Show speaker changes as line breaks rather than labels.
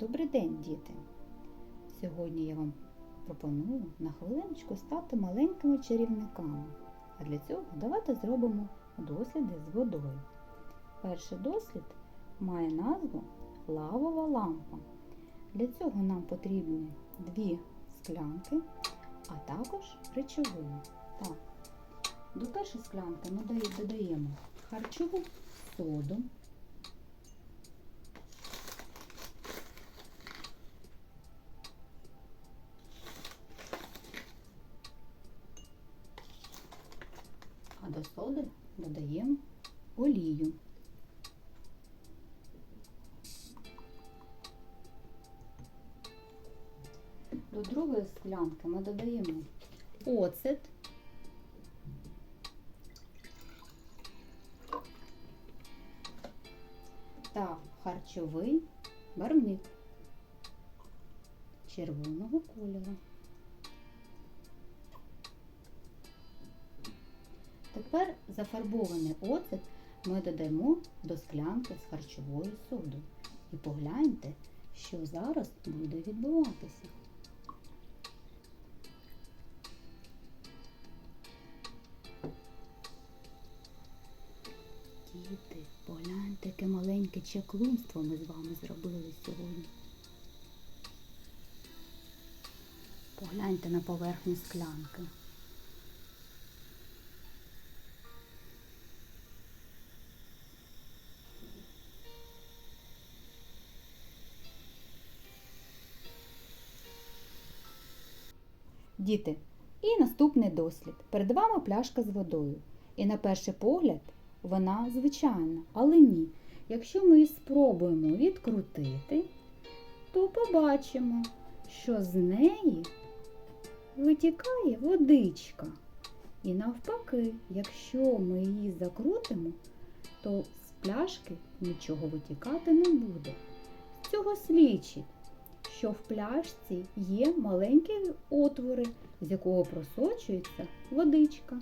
Добрий день, діти! Сьогодні я вам пропоную на хвилиночку стати маленькими чарівниками. А для цього давайте зробимо досліди з водою. Перший дослід має назву лавова лампа. Для цього нам потрібні дві склянки, а також речовини. Так, до першої склянки ми додаємо харчову соду. А до соди додаємо олію. До другої склянки ми додаємо оцет. Та харчовий барвник червоного кольору. Тепер зафарбований оцет ми додаємо до склянки з харчовою содою. І погляньте, що зараз буде відбуватися. Діти, погляньте, яке маленьке чаклунство ми з вами зробили сьогодні. Погляньте на поверхню склянки. Діти, і наступний дослід. Перед вами пляшка з водою. І на перший погляд вона звичайна, але ні. Якщо ми її спробуємо відкрутити, то побачимо, що з неї витікає водичка. І навпаки, якщо ми її закрутимо, то з пляшки нічого витікати не буде. З цього слідчить, що в пляшці є маленькі отвори, з якого просочується водичка.